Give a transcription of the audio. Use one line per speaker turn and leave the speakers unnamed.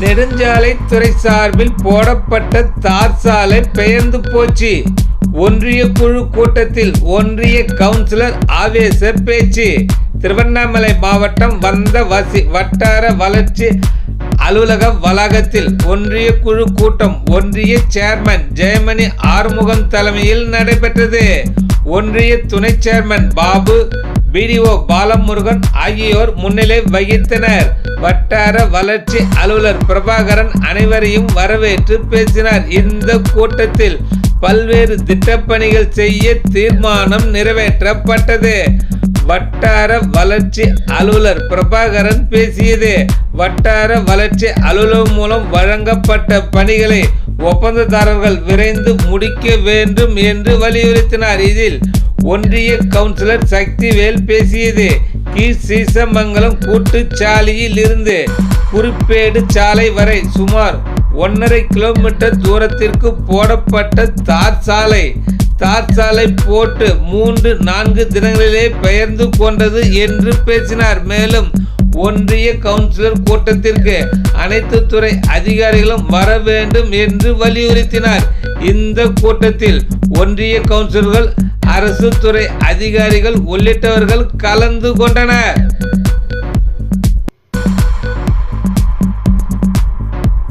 நெடுஞ்சாலை துறை சார்பில் போடப்பட்ட தார் சாலை பெயர்ந்து போச்சு. ஒன்றிய குழு கூட்டத்தில் ஒன்றிய கவுன்சிலர் ஆவேச பேச்சு. திருவண்ணாமலை மாவட்டம் வந்த வசி வட்டார வளர்ச்சி அலுவலக வளாகத்தில் ஒன்றிய குழு கூட்டம் ஒன்றிய சேர்மன் ஜெயமணி ஆறுமுகம் தலைமையில் நடைபெற்றது. ஒன்றிய துணை சேர்மன் பாபு பிடிஓ பாலமுருகன் ஆகியோர் முன்னிலை வகித்தனர். வட்டார வளர்ச்சி அலுவலர் பிரபாகரன் அனைவரையும் வரவேற்று பேசினார். இந்த கூட்டத்தில் பல்வேறு திட்டப்பணிகள் செய்ய தீர்மானம் நிறைவேற்றப்பட்டது. வட்டார வளர்ச்சி அலுவலர் பிரபாகரன் பேசியது வட்டார வளர்ச்சி அலுவலகம் மூலம் வழங்கப்பட்ட பணிகளை ஒப்பந்ததாரர்கள் விரைந்து முடிக்க வேண்டும் என்று வலியுறுத்தினார். இதில் ஒன்றிய கவுன்சிலர் சக்திவேல் பேசியது கீழ் சீசமங்கலம் கூட்டுச்சாலையில் இருந்து குறிப்பேடு சாலை வரை சுமார் ஒன்றரை கிலோமீட்டர் தூரத்திற்கு போடப்பட்ட தார் சாலை. தார் சாலை போட்டு மூன்று நான்கு தினங்களிலே பெயர்ந்து கொண்டது என்று பேசினார். மேலும் ஒன்றிய கவுன்சிலர் கூட்டத்திற்கு அனைத்து துறை அதிகாரிகளும் வர வேண்டும் என்று வலியுறுத்தினார். இந்த கூட்டத்தில் ஒன்றிய கவுன்சிலர்கள் அரசு துறை அதிகாரிகள் உள்ளிட்டவர்கள் கலந்து கொண்டனர்.